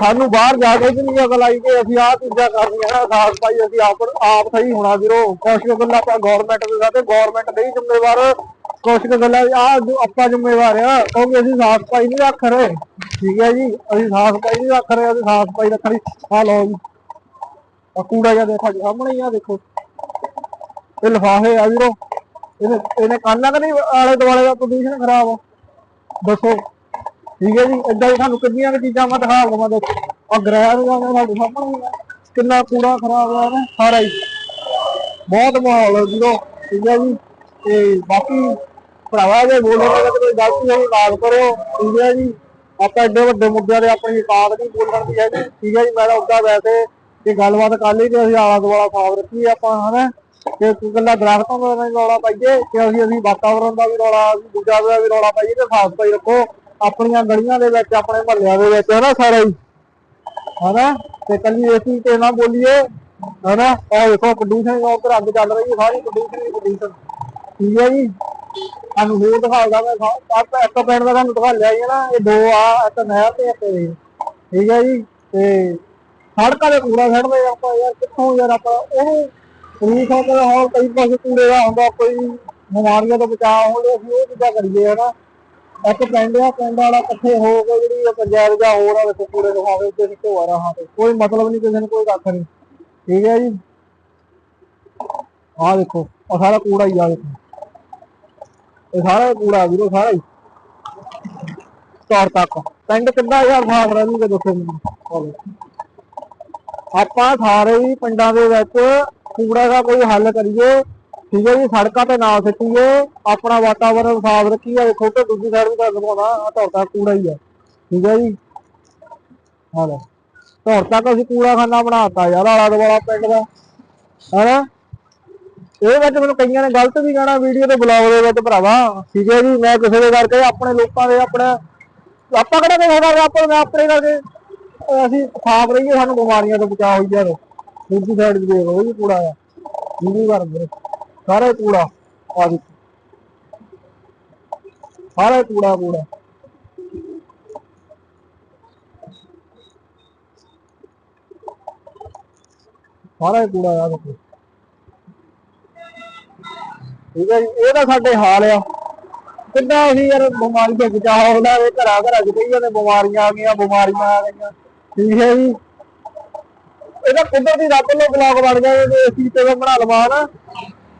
ਸਾਨੂੰ ਬਾਹਰ ਜਾ ਕੇ ਵੀ ਨਹੀਂ ਅਕਲ ਆਈ ਕਿ ਅਸੀਂ ਆਹ ਚੀਜ਼ਾਂ ਕਰਨੀਆਂ ਨਾ, ਸਾਫ਼ ਸਫ਼ਾਈ ਅਸੀਂ ਆਪ ਆਪ ਸਹੀ ਹੋਣਾ ਵੀਰੋ, ਕੁਛ ਕੁ ਆਪਾਂ ਗਵਰਨਮੈਂਟ ਦੇ ਸਾਥੇ ਗਵਰਨਮੈਂਟ ਨਹੀਂ ਜ਼ਿੰਮੇਵਾਰ ਕੁਛ ਕੁ ਗੱਲਾਂ ਆ ਆਪਾਂ ਜ਼ਿੰਮੇਵਾਰ ਆ ਕਿਉਂਕਿ ਅਸੀਂ ਸਾਫ਼ ਸਫ਼ਾਈ ਨਹੀਂ ਰੱਖ ਰਹੇ। ਠੀਕ ਹੈ ਜੀ, ਅਸੀਂ ਸਾਫ਼ ਸਫ਼ਾਈ ਨਹੀਂ ਰੱਖ ਰਹੇ, ਅਸੀਂ ਸਾਫ਼ ਸਫ਼ਾਈ ਰੱਖਣੀ ਆ ਲਓ ਜੀ। ਆ ਕੂੜਾ ਜਿਹਾ ਦੇਖੋ ਤੁਹਾਡੇ ਸਾਹਮਣੇ ਹੀ ਆ, ਦੇਖੋ। ਇਹ ਲਿਫਾਫੇ ਆ ਵੀਰੋ। ਇਹਨੇ ਇਹਨੇ ਕਰਨਾ ਕਿ ਨਹੀਂ? ਆਲੇ ਦੁਆਲੇ ਦਾ ਪ੍ਰਦੂਸ਼ਣ ਖਰਾਬ ਆ। ਦੱਸੋ। ਠੀਕ ਹੈ ਜੀ, ਏਦਾਂ ਹੀ ਸਾਨੂੰ ਕਿੰਨੀਆਂ ਕੁ ਚੀਜ਼ਾਂ ਮੈਂ ਦਿਖਾ ਲਵਾਂ ਦੇਖੋ। ਆ ਗ੍ਰਹਿ ਨੂੰ ਸਾਡੇ ਸਾਹਮਣੇ ਕਿੰਨਾ ਕੂੜਾ ਖਰਾਬ ਆ ਨਾ ਸਾਰਾ ਹੀ। ਬਹੁਤ ਮਾਹੌਲ ਹੈ ਵੀਰੋ। ਠੀਕ ਹੈ ਜੀ, ਤੇ ਬਾਕੀ ਭਰਾਵਾ, ਜੇ ਬੋਲੋ ਤਾਂ ਕੋਈ ਗਲਤੀ ਹੋਈ ਮਾਫ ਕਰੋ, ਠੀਕ ਹੈ ਜੀ? ਆਪਾਂ ਐਡੇ ਵੱਡੇ ਮੁੱਦਿਆਂ ਤੇ ਆਪਣੀ ਔਕਾਤ ਨਹੀਂ ਬੋਲਣ ਦੀ ਹੈਗੀ, ਠੀਕ ਹੈ ਜੀ? ਮੈਂ ਤਾਂ ਵੈਸੇ ਇਹ ਗੱਲਬਾਤ ਕਰ ਲਈ ਤੇ ਅਸੀਂ ਆਲਾ ਦੁਆਲਾ ਸਾਫ਼ ਰੱਖੀਏ ਆਪਾਂ, ਹਨਾ? ਤੇ ਕੋਈ ਦਰਖਤਾਂ ਦਾ ਵੀ ਰੌਲਾ ਪਾਈਏ, ਤੇ ਅਸੀਂ ਅਸੀਂ ਵਾਤਾਵਰਣ ਦਾ ਵੀ ਰੌਲਾ, ਅਸੀਂ ਦੂਜਾ ਦਾ ਵੀ ਰੌਲਾ ਪਾਈਏ, ਤੇ ਸਾਫ਼ ਸਫ਼ਾਈ ਰੱਖੋ। ਆਪਣੀਆਂ ਗਲੀਆਂ ਦੇ ਵਿੱਚ, ਆਪਣੇ ਮਹੱਲਿਆਂ ਦੇ ਵਿੱਚ, ਹਨਾ ਸਾਰਾ ਹੀ? ਹਨਾ? ਤੇ ਕੱਲੀ ਏਸੀ ਤੇ ਨਾ ਬੋਲੀਏ, ਹਨਾ? ਇਹ ਦੇਖੋ ਪ੍ਰਦੂਸ਼ਣ ਉਧਰ ਅੱਗ ਚੱਲ ਰਹੀ ਹੈ ਸਾਰੀ ਪ੍ਰਦੂਸ਼ਣ ਹੀ ਪ੍ਰਦੂਸ਼ਣ ਠੀਕ ਹੈ ਜੀ? ਸਾਨੂੰ ਹੋਰ ਦਿਖਾਉਂਦਾ ਮੈਂ ਆਪਾਂ ਇੱਕ ਪਿੰਡ ਦਾ ਤੁਹਾਨੂੰ ਦਿਖਾ ਲਿਆ ਹੀ ਨਾ, ਇਹ ਦੋ ਆ, ਇੱਕ ਨਹਿਰ ਤੇ ਇੱਕ ਇਹ। ਠੀਕ ਹੈ ਜੀ? ਤੇ ਸੜਕਾਂ ਦੇ ਕੂੜਾ ਛੱਡਦੇ ਆਪਾਂ ਯਾਰ, ਕਿੱਥੋਂ ਯਾਰ ਆਪਾਂ ਉਹਨੂੰ ਪੁਲਿਸ ਆ ਹੋਰ ਕਈ ਪਾਸੇ ਕੂੜੇ ਦਾ ਹੁੰਦਾ, ਕੋਈ ਬਿਮਾਰੀਆਂ ਤੋਂ ਬਚਾਅ ਹੋਵੇ ਅਸੀਂ ਉਹ ਚੀਜ਼ਾਂ ਕਰੀਏ ਹਨਾ ਇੱਕ ਪਿੰਡ ਆ, ਪਿੰਡ ਵਾਲਾ ਇਕੱਠੇ ਹੋ ਕੇ ਜਿਹੜੀ ਇਹ ਪੰਚਾਇਤ ਜਾਂ ਹੋਰ ਵਾਲੇ ਕੂੜੇ ਦਿਖਾਵੇ ਤੇ ਸਿੱਟੋ ਰਹਾ ਕੋਈ ਮਤਲਬ ਨਹੀਂ, ਕਿਸੇ ਨੂੰ ਕੋਈ ਕੱਖ ਨਹੀਂ। ਠੀਕ ਹੈ ਜੀ? ਆਹ ਦੇਖੋ, ਆਹ ਸਾਰਾ ਕੂੜਾ ਹੀ ਆ ਦੇਖੋ। ਇਹ ਸਾਰਾ ਕੂੜਾ ਵੀਰੋ, ਸਾਰਾ ਹੀ। ਤੌਰ ਤੱਕ। ਪਿੰਡ ਕਿੱਦਾਂ ਯਾਰ ਸਾਫ਼ ਰਹਿਣਗੇ ਦੱਸੋ ਮੈਨੂੰ। ਆਪਾਂ ਸਾਰੇ ਹੀ ਪਿੰਡਾਂ ਦੇ ਵਿੱਚ ਕੂੜਾ ਦਾ ਕੋਈ ਹੱਲ ਕਰੀਏ। ਠੀਕ ਹੈ ਜੀ, ਸੜਕਾਂ ਤੇ ਨਾ ਸਿੱਟੀਏ। ਆਪਣਾ ਵਾਤਾਵਰਨ ਸਾਫ਼ ਰੱਖੀਏ। ਦੇਖੋ ਤੇ ਦੂਜੀ ਸਾਈਡ ਵੀ ਤੁਹਾਨੂੰ ਦਿਖਾਉਣਾ ਆ ਤੁਹਾਡਾ ਕੂੜਾ ਹੀ ਹੈ ਠੀਕ ਹੈ ਜੀ। ਹਾਂ। ਲੈ ਧੌਰ ਤੱਕ ਅਸੀਂ ਕੂੜਾ ਖਾਨਾ ਬਣਾਤਾ ਯਾਰ ਆਲਾ ਦੁਆਲਾ ਪਿੰਡ ਦਾ। ਹੈਨਾ? ਇਹ ਵਿੱਚ ਮੈਨੂੰ ਕਈਆਂ ਨੇ ਗਲਤ ਵੀ ਕਹਿਣਾ, ਵੀਡੀਓ ਤੇ ਬਲੌਗ ਦੇ ਵਿੱਚ ਭਰਾਵਾ। ਠੀਕ ਹੈ ਜੀ, ਮੈਂ ਕਿਸੇ ਦੇ ਕਰਕੇ ਆਪਣੇ ਲੋਕਾਂ ਦੇ ਆਪਣੇ ਆਪਾਂ ਕਿਹੜਾ ਕਿਸੇ ਦਾ ਆਪਾਂ ਮੈਂ ਆਪਣੇ ਕਰਕੇ ਅਸੀਂ ਸਾਫ਼ ਰਹੀਏ, ਸਾਨੂੰ ਬਿਮਾਰੀਆਂ ਤੋਂ ਬਚਾਅ ਹੋਈ ਜਾਵੇ ਦੂਜੀ ਸਾਈਡ ਵੀ ਦੇਖੋ ਉਹ ਕੂੜਾ ਆ। ਦੂਜੀ ਘਰ ਸਾਰਾ ਕੂੜਾ ਆ ਦੇਖੋ ਸਾਰਾ ਕੂੜਾ ਕੂੜਾ। ਸਾਰਾ ਕੂੜਾ ਆ ਦੇਖੋ। ਠੀਕ ਹੈ ਜੀ, ਇਹ ਤਾਂ ਸਾਡੇ ਹਾਲ ਆ। ਕਿੰਨਾ ਅਸੀਂ ਯਾਰ ਬਿਮਾਰੀ ਤੋਂ ਬਚਾਅ ਹੁੰਦਾ ਇਹ ਘਰਾਂ ਘਰਾਂ ਚ ਕਈ ਜਾਂਦੇ ਬਿਮਾਰੀਆਂ ਆ ਗਈਆਂ, ਬਿਮਾਰੀਆਂ ਆ ਗਈਆਂ। ਠੀਕ ਹੈ ਜੀ। ਇਹਦਾ ਕੁਦਰਤੀ ਰੱਬ ਨੂੰ ਬਲੌਗ ਬਣ ਗਿਆ ਜੇ ਅਸੀਂ ਤੇ ਬਣਾ ਲਵਾ ਨਾ।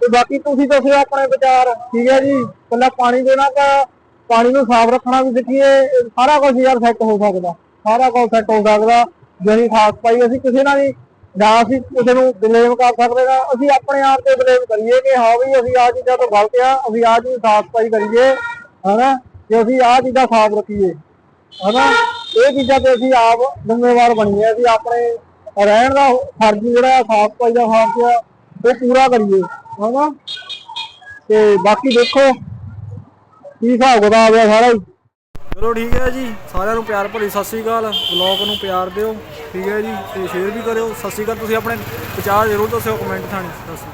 ਤੇ ਬਾਕੀ ਤੁਸੀਂ ਦੱਸੋ ਆਪਣੇ ਵਿਚਾਰ, ਠੀਕ ਹੈ ਜੀ। ਕੱਲਾ ਪਾਣੀ ਦੇਣਾ ਤਾਂ ਪਾਣੀ ਨੂੰ ਸਾਫ਼ ਰੱਖਣਾ ਵੀ ਸਿੱਖੀਏ, ਸਾਰਾ ਕੁਝ ਯਾਰ ਸੈੱਟ ਹੋ ਸਕਦਾ, ਸਾਰਾ ਕੁਝ ਸੈੱਟ ਹੋ ਸਕਦਾ। ਜੇ ਅਸੀਂ ਖਾਸ ਪਾਈ ਅਸੀਂ ਕਿਸੇ ਨਾਲ ਵੀ ਨਾ ਅਸੀਂ ਕਿਸੇ ਨੂੰ ਬਲੇਮ ਕਰ ਸਕਦੇ ਨਾ, ਅਸੀਂ ਆਪਣੇ ਆਪ ਤੇ ਬਲੇਮ ਕਰੀਏ ਕਿ ਹਾਂ ਵੀ ਅਸੀਂ ਆਹ ਚੀਜ਼ਾਂ ਤੋਂ ਗਲਤ ਆ ਅਸੀਂ ਆਹ ਚੀਜ਼ ਸਾਫ਼ ਸਫ਼ਾਈ ਕਰੀਏ, ਹਨਾ? ਕਿ ਅਸੀਂ ਆਹ ਚੀਜ਼ਾਂ ਸਾਫ਼ ਰੱਖੀਏ, ਹਨਾ? ਇਹ ਚੀਜ਼ਾਂ ਤੇ ਅਸੀਂ ਆਪ ਜ਼ਿੰਮੇਵਾਰ ਬਣੀਏ, ਅਸੀਂ ਆਪਣੇ ਰਹਿਣ ਦਾ ਫਰਜ਼ ਜਿਹੜਾ ਸਾਫ਼ ਸਫ਼ਾਈ ਦਾ ਫਰਜ਼ ਆ ਉਹ ਪੂਰਾ ਕਰੀਏ, ਹਨਾ? ਤੇ ਬਾਕੀ ਦੇਖੋ, ਕੀ ਹਿਸਾਬ ਕਿਤਾਬ ਆ ਸਾਰਾ ਹੀ। ਚਲੋ ਠੀਕ ਹੈ ਜੀ, ਸਾਰਿਆਂ ਨੂੰ ਪਿਆਰ ਭਰੀ ਸਤਿ ਸ੍ਰੀ ਅਕਾਲ। ਵਲੌਗ ਨੂੰ ਪਿਆਰ ਦਿਓ। ਠੀਕ ਹੈ ਜੀ, ਤੇ ਸ਼ੇਅਰ ਵੀ ਕਰਿਓ। ਸਤਿ ਸ੍ਰੀ ਅਕਾਲ, ਤੁਸੀਂ ਆਪਣੇ ਵਿਚਾਰ ਜ਼ਰੂਰ ਦੱਸਿਓ ਕਮੈਂਟ ਥਾਣੀ। ਦੱਸੋ